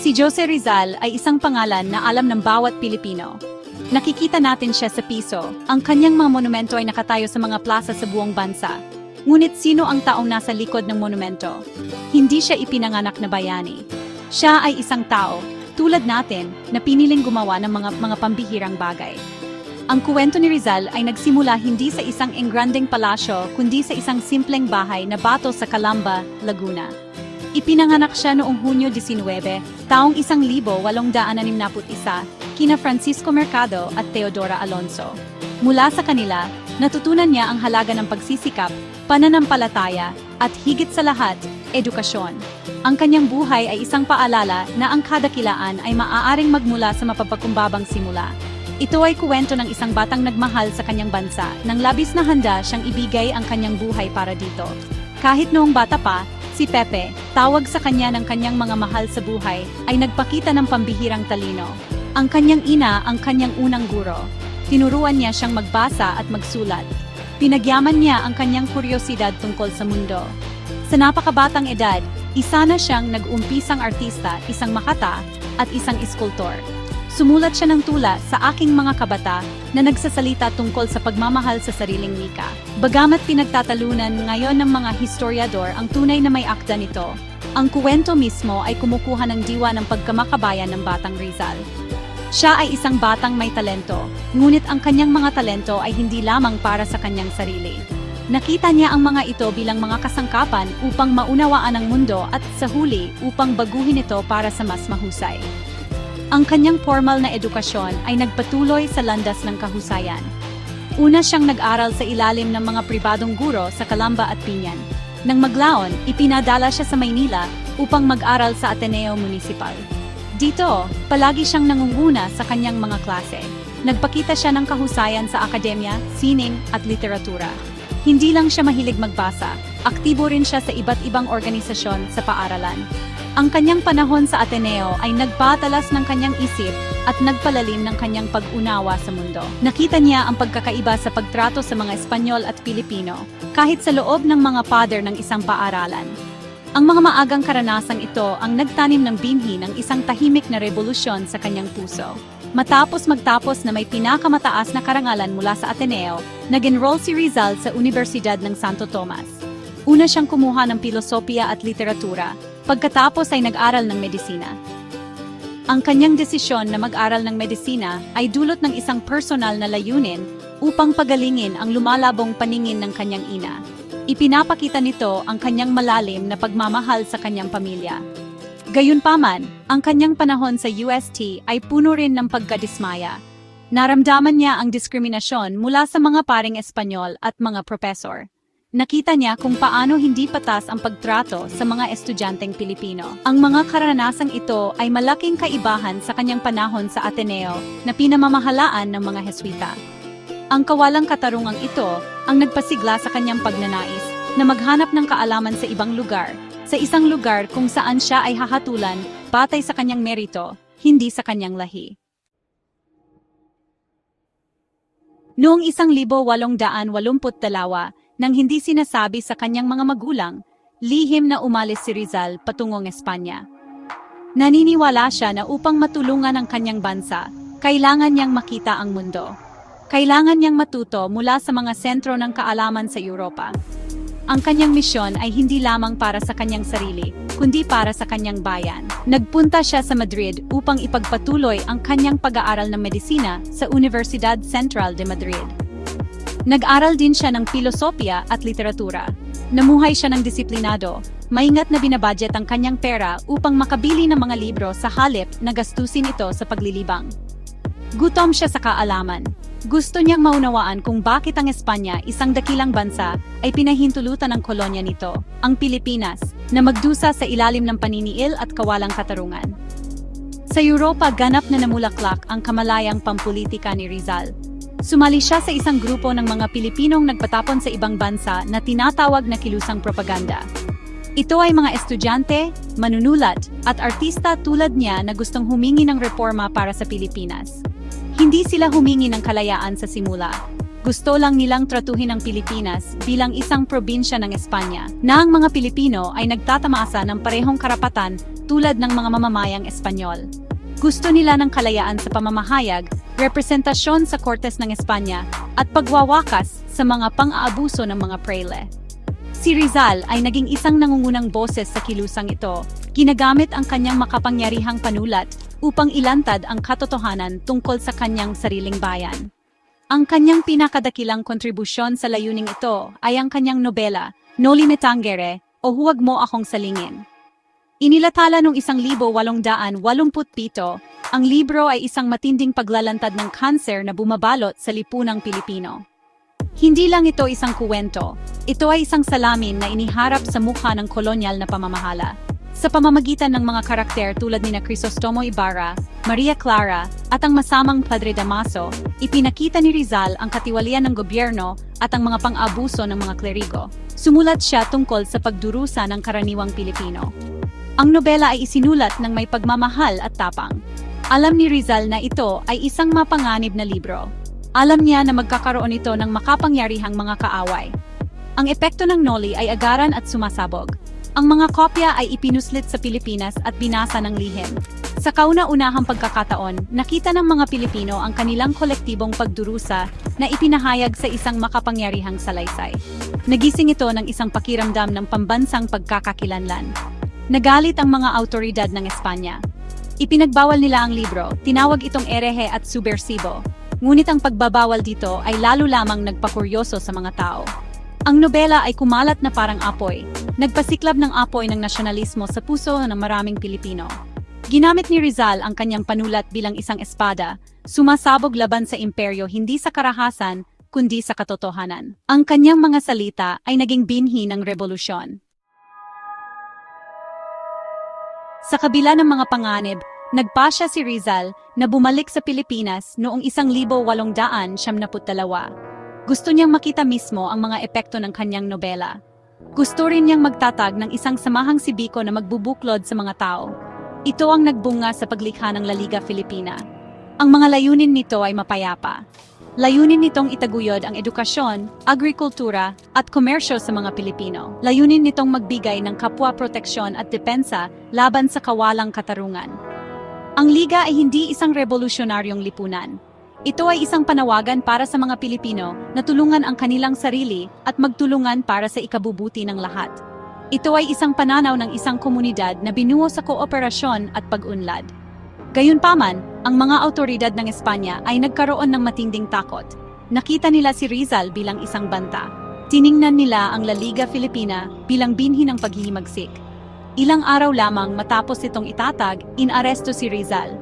Si Jose Rizal ay isang pangalan na alam ng bawat Pilipino. Nakikita natin siya sa piso. Ang kanyang mga monumento ay nakatayo sa mga plaza sa buong bansa. Ngunit sino ang taong nasa likod ng monumento? Hindi siya ipinanganak na bayani. Siya ay isang tao, tulad natin, na piniling gumawa ng mga mga pambihirang bagay. Ang kwento ni Rizal ay nagsimula hindi sa isang engranding palasyo kundi sa isang simpleng bahay na bato sa Calamba, Laguna. Ipinanganak siya noong Hunyo 19, taong 1861, kina Francisco Mercado at Teodora Alonso. Mula sa kanila, natutunan niya ang halaga ng pagsisikap, pananampalataya, at higit sa lahat, edukasyon. Ang kanyang buhay ay isang paalala na ang kadakilaan ay maaaring magmula sa mapapagkumbabang simula. Ito ay kuwento ng isang batang nagmahal sa kanyang bansa nang labis na handa siyang ibigay ang kanyang buhay para dito. Kahit noong bata pa, si Pepe, tawag sa kanya ng kanyang mga mahal sa buhay, ay nagpakita ng pambihirang talino. Ang kanyang ina ang kanyang unang guro. Tinuruan niya siyang magbasa at magsulat. Pinagyaman niya ang kanyang kuryosidad tungkol sa mundo. Sa napakabatang edad, isa na siyang nag-umpisang artista, isang makata, at isang iskultor. Sumulat siya ng tula sa aking mga kabata na nagsasalita tungkol sa pagmamahal sa sariling wika. Bagamat pinagtatalunan ngayon ng mga historiador ang tunay na may akda nito, ang kuwento mismo ay kumukuha ng diwa ng pagkamakabayan ng Batang Rizal. Siya ay isang batang may talento, ngunit ang kanyang mga talento ay hindi lamang para sa kanyang sarili. Nakita niya ang mga ito bilang mga kasangkapan upang maunawaan ang mundo at sa huli upang baguhin ito para sa mas mahusay. Ang kanyang formal na edukasyon ay nagpatuloy sa landas ng kahusayan. Una siyang nag-aral sa ilalim ng mga pribadong guro sa Calamba at Pinyan. Nang maglaon, ipinadala siya sa Maynila upang mag-aral sa Ateneo Municipal. Dito, palagi siyang nangunguna sa kanyang mga klase. Nagpakita siya ng kahusayan sa akademya, sining at literatura. Hindi lang siya mahilig magbasa, aktibo rin siya sa iba't ibang organisasyon sa paaralan. Ang kanyang panahon sa Ateneo ay nagpatalas ng kanyang isip at nagpalalim ng kanyang pag-unawa sa mundo. Nakita niya ang pagkakaiba sa pagtrato sa mga Espanyol at Pilipino, kahit sa loob ng mga pader ng isang paaralan. Ang mga maagang karanasang ito ang nagtanim ng binhi ng isang tahimik na revolusyon sa kanyang puso. Matapos magtapos na may pinakamataas na karangalan mula sa Ateneo, nag-enroll si Rizal sa Universidad ng Santo Tomas. Una siyang kumuha ng pilosopiya at literatura, pagkatapos ay nag-aral ng medisina. Ang kanyang desisyon na mag-aral ng medisina ay dulot ng isang personal na layunin upang pagalingin ang lumalabong paningin ng kanyang ina. Ipinapakita nito ang kanyang malalim na pagmamahal sa kanyang pamilya. Gayunpaman, ang kanyang panahon sa UST ay puno rin ng pagkadismaya. Naramdaman niya ang diskriminasyon mula sa mga paring Espanyol at mga propesor. Nakita niya kung paano hindi patas ang pagtrato sa mga estudyanteng Pilipino. Ang mga karanasang ito ay malaking kaibahan sa kanyang panahon sa Ateneo na pinamamahalaan ng mga Heswita. Ang kawalang katarungang ito ang nagpasigla sa kanyang pagnanais na maghanap ng kaalaman sa ibang lugar, sa isang lugar kung saan siya ay hahatulan batay sa kanyang merito, hindi sa kanyang lahi. Noong 1882, nang hindi sinasabi sa kanyang mga magulang, lihim na umalis si Rizal patungong Espanya. Naniniwala siya na upang matulungan ang kanyang bansa, kailangan niyang makita ang mundo. Kailangan niyang matuto mula sa mga sentro ng kaalaman sa Europa. Ang kanyang misyon ay hindi lamang para sa kanyang sarili, kundi para sa kanyang bayan. Nagpunta siya sa Madrid upang ipagpatuloy ang kanyang pag-aaral ng medisina sa Universidad Central de Madrid. Nag-aral din siya ng filosofiya at literatura. Namuhay siya ng disiplinado, maingat na binabudget ang kanyang pera upang makabili ng mga libro sa halip na gastusin ito sa paglilibang. Gutom siya sa kaalaman. Gusto niyang maunawaan kung bakit ang Espanya, isang dakilang bansa, ay pinahintulutan ng kolonya nito, ang Pilipinas, na magdusa sa ilalim ng paniniil at kawalang katarungan. Sa Europa ganap na namulaklak ang kamalayang pampulitika ni Rizal. Sumali siya sa isang grupo ng mga Pilipinong nagpatapon sa ibang bansa na tinatawag na kilusang propaganda. Ito ay mga estudyante, manunulat, at artista tulad niya na gustong humingi ng reforma para sa Pilipinas. Hindi sila humingi ng kalayaan sa simula. Gusto lang nilang tratuhin ang Pilipinas bilang isang probinsya ng Espanya, na ang mga Pilipino ay nagtatamasa ng parehong karapatan tulad ng mga mamamayang Espanyol. Gusto nila ng kalayaan sa pamamahayag, representasyon sa Kortes ng Espanya, at pagwawakas sa mga pang-aabuso ng mga prele. Si Rizal ay naging isang nangungunang boses sa kilusang ito, ginagamit ang kanyang makapangyarihang panulat upang ilantad ang katotohanan tungkol sa kanyang sariling bayan. Ang kanyang pinakadakilang kontribusyon sa layuning ito ay ang kanyang nobela, Noli Me Tangere, o Huwag Mo Akong Salingin. Inilathala noong 1887, ang libro ay isang matinding paglalantad ng kanser na bumabalot sa lipunang Pilipino. Hindi lang ito isang kuwento, ito ay isang salamin na iniharap sa mukha ng kolonyal na pamamahala. Sa pamamagitan ng mga karakter tulad ni na Crisostomo Ibarra, Maria Clara, at ang masamang Padre Damaso, ipinakita ni Rizal ang katiwalian ng gobyerno at ang mga pang-abuso ng mga klerigo. Sumulat siya tungkol sa pagdurusa ng karaniwang Pilipino. Ang nobela ay isinulat ng may pagmamahal at tapang. Alam ni Rizal na ito ay isang mapanganib na libro. Alam niya na magkakaroon ito ng makapangyarihang mga kaaway. Ang epekto ng Noli ay agaran at sumasabog. Ang mga kopya ay ipinuslit sa Pilipinas at binasa ng lihim. Sa kauna-unahang pagkakataon, nakita ng mga Pilipino ang kanilang kolektibong pagdurusa na ipinahayag sa isang makapangyarihang salaysay. Nagising ito ng isang pakiramdam ng pambansang pagkakakilanlan. Nagalit ang mga autoridad ng Espanya. Ipinagbawal nila ang libro, tinawag itong erehe at subversibo. Ngunit ang pagbabawal dito ay lalo lamang nagpakuryoso sa mga tao. Ang nobela ay kumalat na parang apoy, nagpasiklab ng apoy ng nasyonalismo sa puso ng maraming Pilipino. Ginamit ni Rizal ang kanyang panulat bilang isang espada, sumasabog laban sa imperyo hindi sa karahasan, kundi sa katotohanan. Ang kanyang mga salita ay naging binhi ng revolusyon. Sa kabila ng mga panganib, nagpasya si Rizal na bumalik sa Pilipinas noong 1872. Gusto niyang makita mismo ang mga epekto ng kanyang nobela. Gusto rin niyang magtatag ng isang samahang sibiko na magbubuklod sa mga tao. Ito ang nagbunga sa paglikha ng La Liga Filipina. Ang mga layunin nito ay mapayapa. Layunin nitong itaguyod ang edukasyon, agrikultura, at komersyo sa mga Pilipino. Layunin nitong magbigay ng kapwa proteksyon at depensa laban sa kawalang katarungan. Ang Liga ay hindi isang revolusyonaryong lipunan. Ito ay isang panawagan para sa mga Pilipino na tulungan ang kanilang sarili at magtulungan para sa ikabubuti ng lahat. Ito ay isang pananaw ng isang komunidad na binuo sa kooperasyon at pag-unlad. Gayunpaman, ang mga autoridad ng Espanya ay nagkaroon ng matinding takot. Nakita nila si Rizal bilang isang banta. Tiningnan nila ang La Liga Filipina bilang binhi ng paghihimagsik. Ilang araw lamang matapos itong itatag, inaresto si Rizal.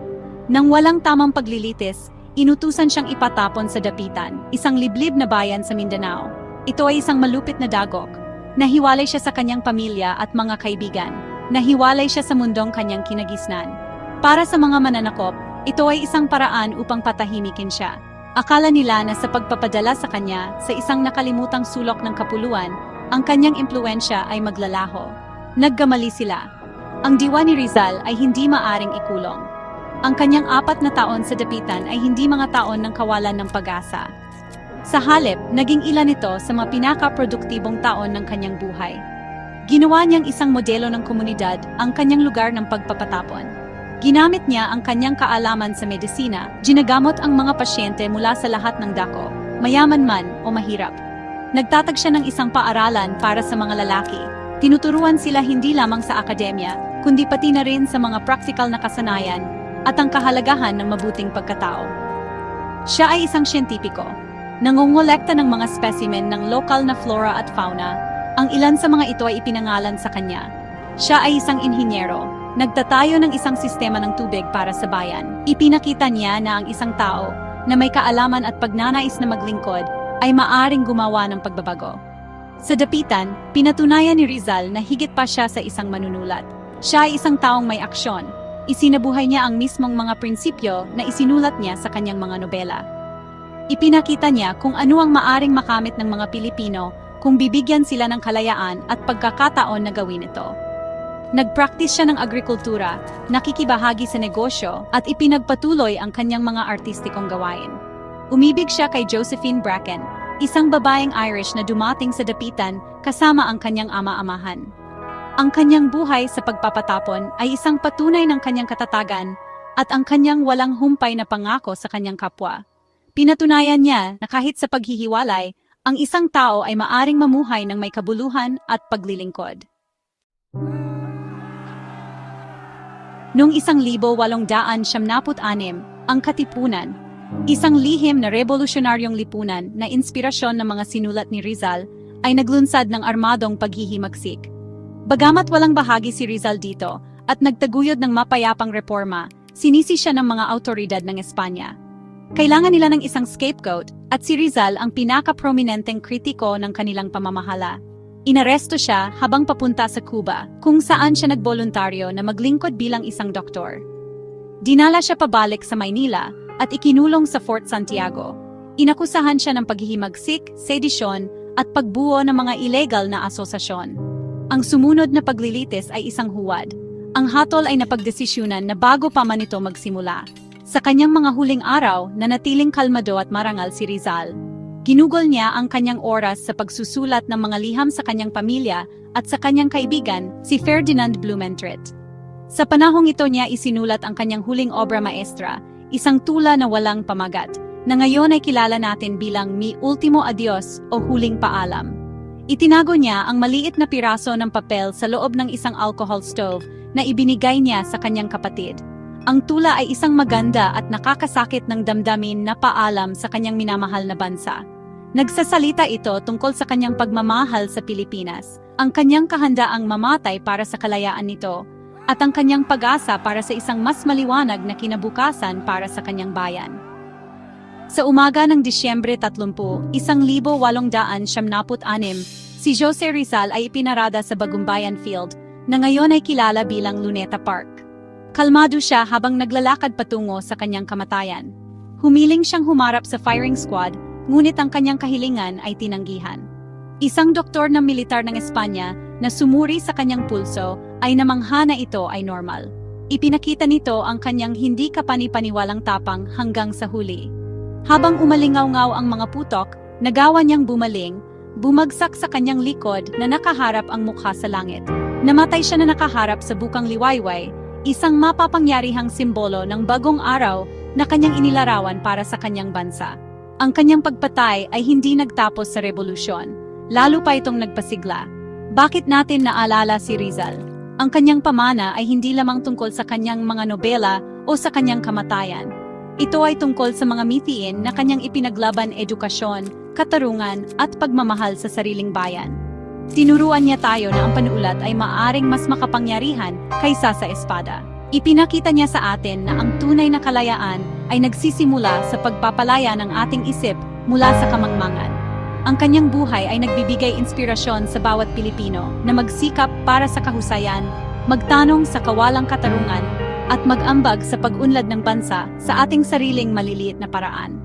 Nang walang tamang paglilitis, inutusan siyang ipatapon sa Dapitan, isang liblib na bayan sa Mindanao. Ito ay isang malupit na dagok. Nahiwalay siya sa kanyang pamilya at mga kaibigan. Nahiwalay siya sa mundong kanyang kinagisnan. Para sa mga mananakop, ito ay isang paraan upang patahimikin siya. Akala nila na sa pagpapadala sa kanya sa isang nakalimutang sulok ng kapuluan, ang kanyang impluensya ay maglalaho. Naggamali sila. Ang diwa ni Rizal ay hindi maaring ikulong. Ang kanyang apat na taon sa dapitan ay hindi mga taon ng kawalan ng pag-asa. Sa halip, naging ilan ito sa mga pinaka-produktibong taon ng kanyang buhay. Ginawa niyang isang modelo ng komunidad ang kanyang lugar ng pagpapatapon. Ginamit niya ang kanyang kaalaman sa medisina, ginagamot ang mga pasyente mula sa lahat ng dako, mayaman man o mahirap. Nagtatag siya ng isang paaralan para sa mga lalaki. Tinuturuan sila hindi lamang sa akademya, kundi pati na rin sa mga praktikal na kasanayan at ang kahalagahan ng mabuting pagkatao. Siya ay isang siyentipiko. Nangongolekta ng mga specimen ng lokal na flora at fauna. Ang ilan sa mga ito ay ipinangalan sa kanya. Siya ay isang inhinyero, Nagtatayo ng isang sistema ng tubig para sa bayan. Ipinakita niya na ang isang tao na may kaalaman at pagnanais na maglingkod ay maaring gumawa ng pagbabago. Sa dapitan, pinatunayan ni Rizal na higit pa siya sa isang manunulat. Siya ay isang taong may aksyon. Isinabuhay niya ang mismong mga prinsipyo na isinulat niya sa kanyang mga nobela. Ipinakita niya kung ano ang maaring makamit ng mga Pilipino kung bibigyan sila ng kalayaan at pagkakataon na gawin ito. Nagpractice siya ng agrikultura, nakikibahagi sa negosyo, at ipinagpatuloy ang kanyang mga artistikong gawain. Umibig siya kay Josephine Bracken, isang babaeng Irish na dumating sa dapitan kasama ang kanyang ama-amahan. Ang kanyang buhay sa pagpapatapon ay isang patunay ng kanyang katatagan at ang kanyang walang humpay na pangako sa kanyang kapwa. Pinatunayan niya na kahit sa paghihiwalay, ang isang tao ay maaring mamuhay ng may kabuluhan at paglilingkod. Noong isang libo walong daan siyamnaput anim, ang Katipunan, isang lihim na revolusyonaryong lipunan na inspirasyon ng mga sinulat ni Rizal, ay naglunsad ng armadong paghihimagsik. Bagamat walang bahagi si Rizal dito at nagtaguyod ng mapayapang reforma, sinisi siya ng mga autoridad ng Espanya. Kailangan nila ng isang scapegoat at si Rizal ang pinaka-prominenteng kritiko ng kanilang pamamahala. Inaresto siya habang papunta sa Cuba, kung saan siya nagboluntaryo na maglingkod bilang isang doktor. Dinala siya pabalik sa Maynila at ikinulong sa Fort Santiago. Inakusahan siya ng paghihimagsik, sedisyon, at pagbuo ng mga illegal na asosasyon. Ang sumunod na paglilitis ay isang huwad. Ang hatol ay napagdesisyunan na bago pa man ito magsimula. Sa kanyang mga huling araw, nanatiling kalmado at marangal si Rizal. Ginugol niya ang kanyang oras sa pagsusulat ng mga liham sa kanyang pamilya at sa kanyang kaibigan, si Ferdinand Blumentritt. Sa panahong ito niya isinulat ang kanyang huling obra maestra, isang tula na walang pamagat, na ngayon ay kilala natin bilang Mi Ultimo Adios o Huling Paalam. Itinago niya ang maliit na piraso ng papel sa loob ng isang alcohol stove na ibinigay niya sa kanyang kapatid. Ang tula ay isang maganda at nakakasakit ng damdamin na paalam sa kanyang minamahal na bansa. Nagsasalita ito tungkol sa kanyang pagmamahal sa Pilipinas, ang kanyang kahandaang mamatay para sa kalayaan nito, at ang kanyang pag-asa para sa isang mas maliwanag na kinabukasan para sa kanyang bayan. Sa umaga ng Disyembre 30, 1876, si Jose Rizal ay ipinarada sa Bagumbayan Field, na ngayon ay kilala bilang Luneta Park. Kalmado siya habang naglalakad patungo sa kanyang kamatayan. Humiling siyang humarap sa firing squad, ngunit ang kanyang kahilingan ay tinanggihan. Isang doktor ng militar ng Espanya na sumuri sa kanyang pulso ay namangha na ito ay normal. Ipinakita nito ang kanyang hindi kapanipaniwalang tapang hanggang sa huli. Habang umalingaw-ngaw ang mga putok, nagawa niyang bumaling, bumagsak sa kanyang likod na nakaharap ang mukha sa langit. Namatay siya na nakaharap sa bukang liwayway, isang mapapangyarihang simbolo ng bagong araw na kanyang inilarawan para sa kanyang bansa. Ang kanyang pagpatay ay hindi nagtapos sa revolusyon, lalo pa itong nagpasigla. Bakit natin naalala si Rizal? Ang kanyang pamana ay hindi lamang tungkol sa kanyang mga nobela o sa kanyang kamatayan. Ito ay tungkol sa mga mithiin na kanyang ipinaglaban edukasyon, katarungan at pagmamahal sa sariling bayan. Tinuruan niya tayo na ang panuulat ay maaring mas makapangyarihan kaysa sa espada. Ipinakita niya sa atin na ang tunay na kalayaan ay nagsisimula sa pagpapalaya ng ating isip mula sa kamangmangan. Ang kanyang buhay ay nagbibigay inspirasyon sa bawat Pilipino na magsikap para sa kahusayan, magtanong sa kawalang katarungan, at mag-ambag sa pag-unlad ng bansa sa ating sariling maliliit na paraan.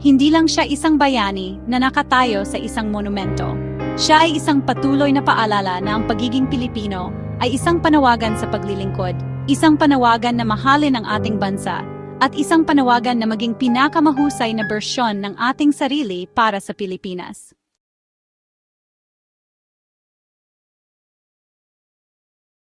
Hindi lang siya isang bayani na nakatayo sa isang monumento. Siya ay isang patuloy na paalala na ang pagiging Pilipino ay isang panawagan sa paglilingkod, isang panawagan na mahalin ang ating bansa, at isang panawagan na maging pinakamahusay na bersyon ng ating sarili para sa Pilipinas.